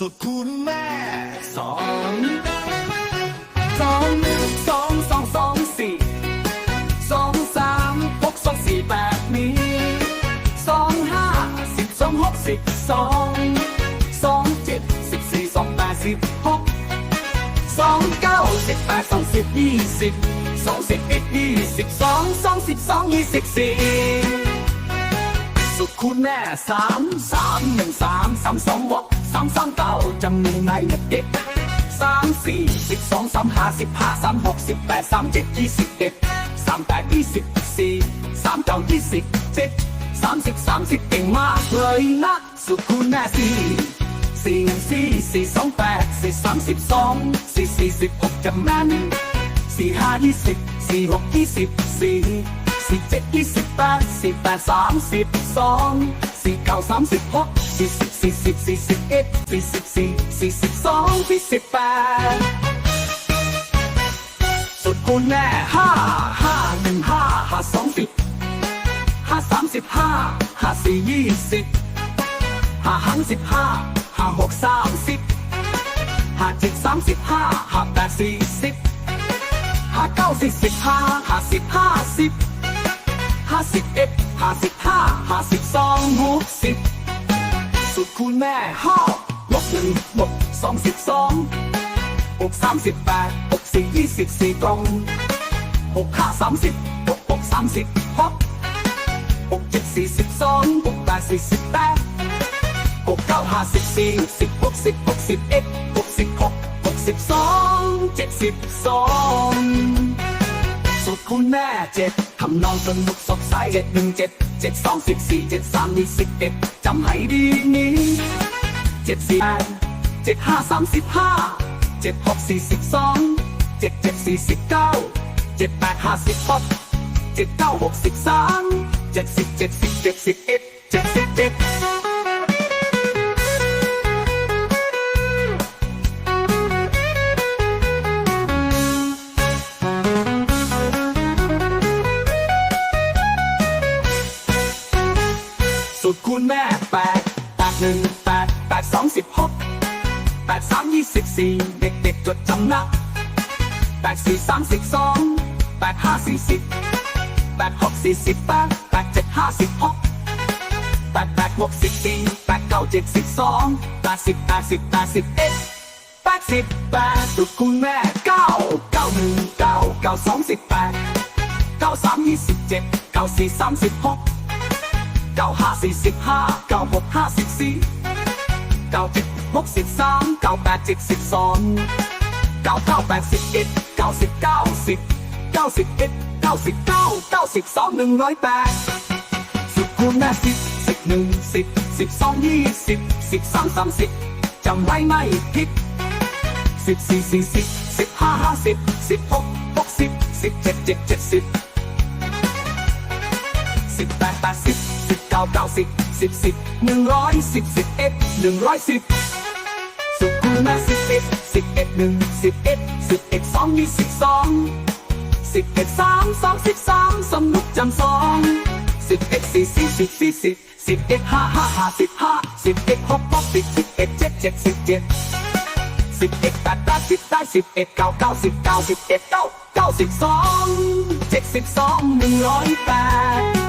สุดคุณแม่สองสองหนึ่งสองสองสองสี่สองสามหกสองสี่แบบนี้สองห้าสิบสองหกสิบสองสองเจ็ดสิบสี่สองแปดสิบหกสองเก้าสิบแปดสองสิบยี่สิบสองสิบเอ็ดยี่สิบสองสองสิบสองยี่สิบสี่สุดคุณแม่สามสามหนึ่งสามสามสองวก สามสามเก้าจำนวนในเด็กสามสี่สิบสองสามห้าสิบห้าสามหกสิบแปดสามเจ็ดยี่สิบเอ็ดสามแปดยี่สิบสี่สามเก้ายี่สิบเจ็ดสามสิบสามสิบเก่งมากเลยนะสุดคุณแม่สี่สี่หนึ่งสี่สี่สองแปดสี่สามสิบสองสี่สี่สิบหกจำแม่นสี่ห้ายี่สิบสี่หกยี่สิบสี่สี่เจ็ดยี่สิบแปดสี่แปดสามสิบสองสี่เก้าสามสิบหกสี่สิบสี่สิบสี่สิบ สี่สิบสี่สี่สิบสองสี่สิบแปดสุดคูณแน่ห้าห้าหนึ่งห้าห้าสองสิบห้าสามสิบห้าห้าสี่ยี่สิบห้าหันสิบห้าห้าหกสามสิบห้าเจ็ดสามสิบห้าห้าแปดสี่สิบห้าเก้าสิบสิบห้าห้าสิบห้าสิบห้าสิบเอ็ดห้าสิบห้าห้าสิบสองหกสิบสุดคูณแม่ห้า หนึ่งลบสองสิบสองหกสามสิบแปดหกสี่ยี่สิบสี่ตรงหกห้าสามสิบหกหกสามสิบหกหกเจ็ดสี่สิบสองหกแปดสี่สิบแปดหกเก้าห้าสิบสี่สิบหกสิบหกสิบเอ็ดหกสิบหกหกสิบสองเจ็ดสิบสองสุดคุณแม่เจ็ดทำนองสนุกสดใสเจ็ดหนึ่งเจ็ดเจ็ดสองสิบสี่เจ็ดสามมีสิบเอ็ดจำให้ดีนี้ เจ็ดสี่แปดเจ็ดห้าสามสิบห้าเจ็ดหกสี่สิบสองเจ็ดเจ็ดสี่สิบเก้าเจ็ดแปดห้าสิบหกเจ็ดเก้าหกสิบสามเจ็ดสิบเจ็ดสิบเจ็ดสิบเอ็ดเจ็ดสิบเอ็ดสุดคูณแม่แปดแปดหนึ่งแปด ดสองสิบหกแปดสามยี่สิบสี่เด็กเด็กๆจดจำนะแปดสี่สามสิบสองแปดห้าสี่สิบแปดหกสี่สิบแปดแปดเจ็ดห้าสิบหกแปดแปดหกสิบสี่แปดเก้าเจ็ดสิบสองแปดสิบแปดสิบแปดสิบเอ็ดแปดสิบแปดสุดคูณแม่เก้าเก้าหนึ่งเก้าเก้าสองสิบแปดเก้าสามยี่สิบเจ็ดเก้าสี่สามสิบหกเก้าห้าสี่สิบห้าเก้าหกห้าสิบสี่ เก้าเจ็ดหกสิบสามเก้าแปดเจ็ดสิบสองเก้าเก้าแปดสิบเอ็ดเก้าสิบเก้าสิบเก้าสิบเอ็ดเก้าสิบเก้าเก้าสิบสองหนึ่งร้อยแปดสิบคูณแม่สิบสิบหนึ่งสิบสิบสองยี่สิบสิบสามสามสิบจำไว้ไม่ผิดสิบสี่สี่สิบสิบห้าห้าสิบสิบหกหกสิบสิบเจ็ดเจ็ดเจ็ดสิบ สิบแปดแปดสิบสิบเก้าเก้าสิบสิบสิบหนึ่งร้อยสิบสิบเอ็ดหนึ่งร้อยสิบสุดคูม่สิบเอ็ดสิบเอ็ดหนึ่งสิบเอ็ดสิบเอ็ดสองยี่สิบสองสิบเอ็ดสามสองสิบสามสนุกจำสองสิบเอ็ดสี่สี่สิบสี่สิบสิบเอ็ดห้าห้าห้าสิบห้าสิบเอ็ดหกหกสิบสิบเอ็ดเจ็ดเจ็ดสิบเจ็ดสิบเอ็ดแปดแปดสิบได้สิบเอ็ดเก้าเก้าสิบเก้าสิบเอ็ดเก้าเก้าสิบสองเจ็ดสิบสองหนึ่งร้อยแปด